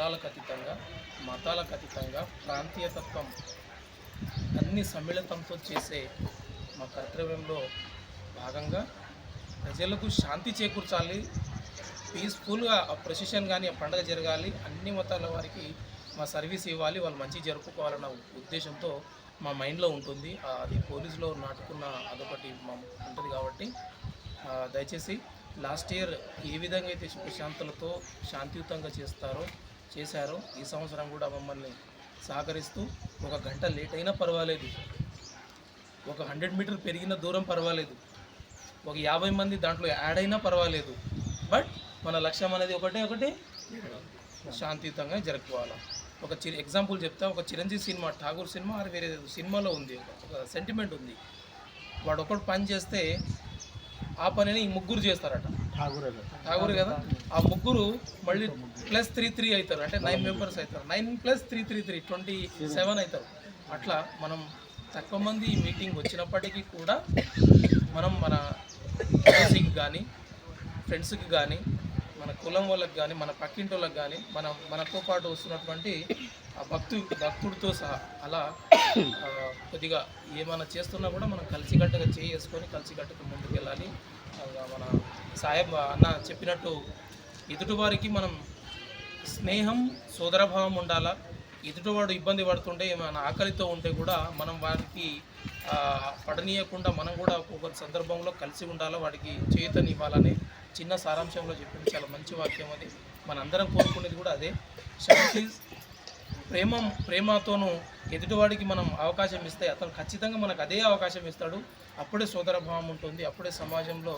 కులాలకు అతీతంగా మతాలకు అతీతంగా ప్రాంతీయతత్వం అన్ని సమ్మిళితంతో చేసే మా కర్తవ్యంలో భాగంగా ప్రజలకు శాంతి చేకూర్చాలి పీస్ఫుల్గా ఆ ప్రొసెషన్ కానీ ఆ పండుగ జరగాలి అన్ని మతాల వారికి మా సర్వీస్ ఇవ్వాలి వాళ్ళు మంచి జరుపుకోవాలన్న ఉద్దేశంతో మా మైండ్లో ఉంటుంది. అది పోలీసులో నాటుకున్న అదొకటి మా ఉంటుంది కాబట్టి దయచేసి లాస్ట్ ఇయర్ ఏ విధంగా అయితే ప్రశాంతులతో శాంతియుతంగా చేస్తారో చేశారో. ఈ సంవత్సరం కూడా మమ్మల్ని సహకరిస్తూ ఒక గంట లేట్ అయినా పర్వాలేదు. ఒక హండ్రెడ్ మీటర్ పెరిగిన దూరం పర్వాలేదు. ఒక యాభై మంది దాంట్లో యాడ్ అయినా పర్వాలేదు. బట్ మన లక్ష్యం అనేది ఒకటే ఒకటి శాంతియుతంగా జరుపుకోవాలి. ఒక చి ఎగ్జాంపుల్ చెప్తా ఒక చిరంజీవి సినిమా ఠాగూర్ సినిమా అది వేరే సినిమాలో ఉంది. ఒక సెంటిమెంట్ ఉంది. వాడు ఒకటి పని చేస్తే ఆ పనిని ఈ ముగ్గురు చేస్తారట. ఠాగూరే కదా? ఆ ముగ్గురు మళ్ళీ ప్లస్ త్రీ త్రీ అవుతారు. అంటే నైన్ మెంబర్స్ అవుతారు. Nine plus three three three twenty seven అవుతారు. అట్లా మనం తక్కువ మంది ఈ మీటింగ్ వచ్చినప్పటికీ కూడా మనం మన ఫ్రెండ్స్కి కానీ ఫ్రెండ్స్కి కానీ మన కులం వాళ్ళకి కానీ మన పక్కింటి వాళ్ళకి కానీ మన మనతో పాటు వస్తున్నటువంటి ఆ భక్తు భక్తుడితో సహా అలా కొద్దిగా ఏమైనా చేస్తున్నా కూడా మనం కలిసికట్టుగా చేసుకొని కలిసికట్టుగా ముందుకు వెళ్ళాలి మన సాహెబ్ అన్న చెప్పినట్టు ఎదుటివారికి మనం స్నేహం సోదరభావం ఉండాలా? ఎదుటివాడు ఇబ్బంది పడుతుంటే మన ఆకలితో ఉంటే కూడా మనం వారికి పడనీయకుండా మనం కూడా ఒక్కొక్క సందర్భంలో కలిసి ఉండాలా? వాడికి చేతనివ్వాలని చిన్న సారాంశంలో చెప్పింది. చాలా మంచి వాక్యం అది. మనందరం కోరుకునేది కూడా అదే. శాంతి ప్రేమ ప్రేమతోనూ ఎదుటివాడికి మనం అవకాశం ఇస్తే అతను ఖచ్చితంగా మనకు అదే అవకాశం ఇస్తాడు. అప్పుడే సోదరభావం ఉంటుంది. అప్పుడే సమాజంలో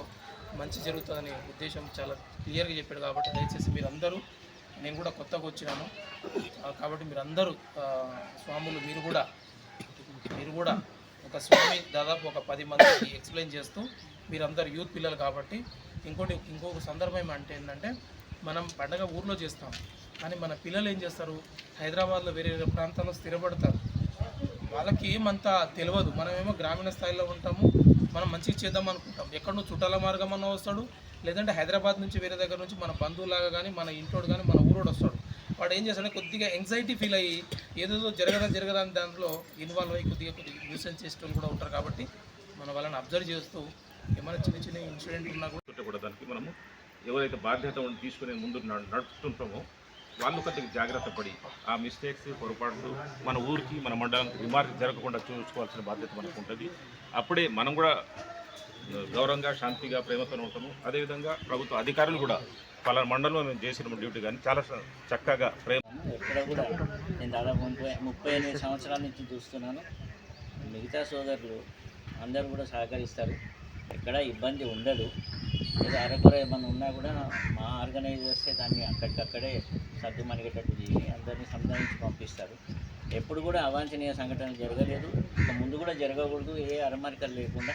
మంచి జరుగుతుందనే ఉద్దేశం చాలా క్లియర్గా చెప్పాడు కాబట్టి దయచేసి మీరందరూ నేను కూడా కొత్తగా వచ్చినాను. కాబట్టి మీరందరూ స్వాములు మీరు కూడా మీరు కూడా ఒక స్వామి దాదాపు ఒక పది మందికి ఎక్స్ప్లెయిన్ చేస్తూ మీరందరూ యూత్ పిల్లలు కాబట్టి ఇంకోటి ఇంకొక సందర్భం అంటే ఏంటంటే మనం పండగ ఊర్లో చేస్తాం. కానీ మన పిల్లలు ఏం చేస్తారు? హైదరాబాద్లో వేరే వేరే ప్రాంతాల్లో స్థిరపడతారు. వాళ్ళకి ఏమంతా తెలియదు మనమేమో గ్రామీణ స్థాయిలో ఉంటాము. మనం మంచిగా చేద్దాం అనుకుంటాం. ఎక్కడో చుట్టాల మార్గం అన్న వస్తాడు. లేదంటే హైదరాబాద్ నుంచి వేరే దగ్గర నుంచి మన బంధువులాగా కానీ మన ఇంట్లో కానీ మన ఊరోడు వస్తాడు. వాడు ఏం చేస్తాడంటే కొద్దిగా ఎంగ్జైటీ ఫీల్ అయ్యి ఏదేదో జరగదా జరగదని దాంట్లో ఇన్వాల్వ్ అయ్యి కొద్దిగా కొద్దిగా న్యూసెన్స్ చేసేటోళ్ళు కూడా ఉంటారు కాబట్టి మన వాళ్ళని అబ్జర్వ్ చేస్తూ ఏమైనా చిన్న చిన్న ఇన్సిడెంట్ ఉన్నా కూడా దానికి మనము ఎవరైతే బాధ్యత ఉండి తీసుకుని ముందు నడుపుతుంటామో వాళ్ళు కొద్దిగా జాగ్రత్త పడి ఆ మిస్టేక్స్ పొరపాట్లు మన ఊరికి మన మండలానికి రిమార్క్ జరగకుండా చూసుకోవాల్సిన బాధ్యత మనకు ఉంటుంది. అప్పుడే మనం కూడా గౌరవంగా శాంతిగా ప్రేమతో ఉంటాము. అదేవిధంగా ప్రభుత్వ అధికారులు కూడా పలానా మండలంలో మేము చేసిన డ్యూటీ కానీ చాలా చక్కగా ప్రేమ ఎక్కడ కూడా నేను దాదాపు ముప్పై ముప్పై ఎనిమిది సంవత్సరాల నుంచి చూస్తున్నాను. మిగతా సోదరులు అందరూ కూడా సహకరిస్తారు. ఎక్కడ ఇబ్బంది ఉండదు. ఏదో అరకొర ఏమైనా ఉన్నా కూడా మా ఆర్గనైజ్ చేస్తే దాన్ని అక్కడికక్కడే సర్దు మణిగేటట్టు చేసి అందరినీ సంధానించి పంపిస్తారు. ఎప్పుడు కూడా అవాంఛనీయ సంఘటనలు జరగలేదు. ఇక ముందు కూడా జరగకూడదు ఏ అరమరికలు లేకుండా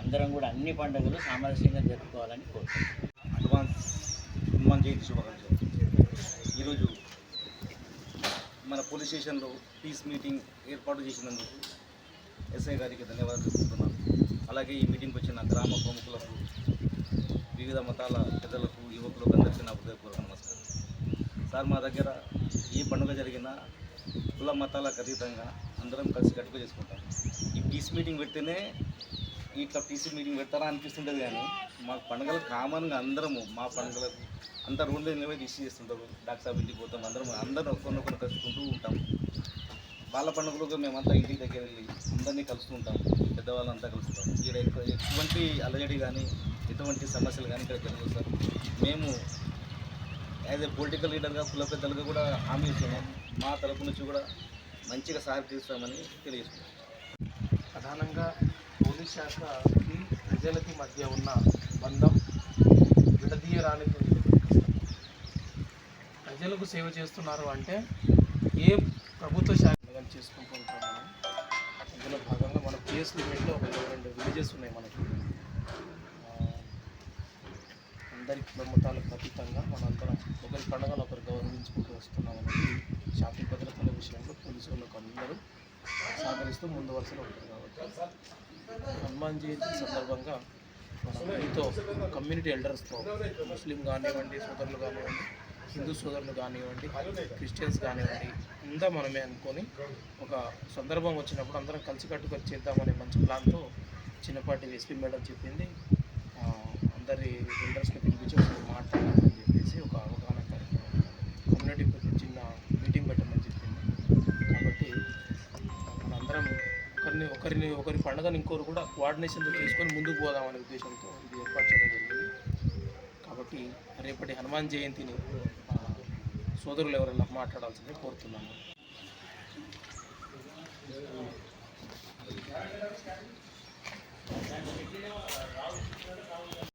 అందరం కూడా అన్ని పండుగలు సామరస్యంగా జరుపుకోవాలని కోరుకుంటున్నాను అడ్వాన్స్ హనుమాన్ జయంతి శుభాకాంక్షలు. ఈరోజు మన పోలీస్ స్టేషన్లో పీస్ మీటింగ్ ఏర్పాటు చేసినందుకు ఎస్ఐ గారికి ధన్యవాదాలు తెలుపుతున్నాను. అలాగే ఈ మీటింగ్కి వచ్చిన గ్రామ ప్రముఖులకు వివిధ మతాల పెద్దలకు యువకులకు అందరికీ నా హృదయపూర్వక నమస్కారం. సార్ మా దగ్గర ఏ పండుగ జరిగినా కుల మతాలకు అతీతంగా అందరం కలిసి కట్టుకు చేసుకుంటాం. ఈ పీస్ మీటింగ్ పెడితేనే ఇట్లా పీసీ మీటింగ్ పెడతారా అనిపిస్తుంటుంది కానీ మా పండుగలు కామన్గా అందరము మా పండుగలకు అందరు రోడ్లు నిలబడి ఇష్యూ చేస్తుంటారు. డాక్టర్ సాబ్ ఇంటికి పోతాం అందరం అందరం ఒక్కొక్కరు కలుసుకుంటూ ఉంటాం. వాళ్ళ పండుగలకు మేమంతా ఇంటికి దగ్గర వెళ్ళి అందరినీ కలుస్తూ ఉంటాం పెద్దవాళ్ళంతా కలుస్తుంటాం ఇక్కడ ఎక్కువ ఎటువంటి అలజడి కానీ ఎటువంటి సమస్యలు కానీ ఇక్కడ జరగదు సార్. మేము యాజ్ ఏ పొలిటికల్ లీడర్గా కుల పెద్దలుగా కూడా హామీ ఇస్తున్నాం. మా తరపు నుంచి కూడా మంచిగా సహకరిస్తామని తెలియజేస్తున్నాం. ప్రధానంగా పోలీస్ శాఖకి ప్రజలకి మధ్య ఉన్న బంధం విడదీయరానికి. ప్రజలకు సేవ చేస్తున్నారు అంటే ఏ ప్రభుత్వ శాఖ చేసుకుంటూ ఉంటాం మనం అందులో భాగంగా మన పిఎస్ లిమిట్లో ఒక రెండు విలేజెస్ ఉన్నాయి మనకి ఆ, అందరి కుటుంబాలకు అతీతంగా మనందరం ఒకరి పండుగను ఒకరు గౌరవించుకుంటూ వస్తున్నాం అనేది శాంతి భద్రతల విషయంలో పోలీసు వాళ్ళకు అందరూ సహకరిస్తూ ముందు వరుసలో ఉంటారు కాబట్టి హనుమాన్ జయంతి సందర్భంగా మనం కమ్యూనిటీ ఎల్డర్స్తో ముస్లిం కానివ్వండి సోదరులు కానివ్వండి హిందూ సోదరులు కానివ్వండి క్రిస్టియన్స్ కానివ్వండి అంతా మనమే అనుకొని ఒక సందర్భం వచ్చినప్పుడు అందరం కలిసికట్టుగా చేద్దామనే మంచి ప్లాన్తో చిన్నపాటి ఎస్పీ మేడం చెప్పింది. అందరి బిల్డర్స్ని పిలిపించి ఒకసారి మాట్లాడాలని చెప్పేసి ఒక అవగాహన కార్యక్రమం కమ్యూనిటీ చిన్న మీటింగ్ పెట్టమని చెప్పింది. కాబట్టి మనందరం ఒకరిని ఒకరిని ఒకరి పండుగను ఇంకోరు కూడా కోఆర్డినేషన్తో చేసుకొని ముందుకు పోదామనే ఉద్దేశంతో ఇది ఏర్పాటు చేయడం జరిగింది. కాబట్టి రేపటి హనుమాన్ జయంతిని సోదరులు ఎవరైనా మాట్లాడాల్సిందే కోరుతున్నాను.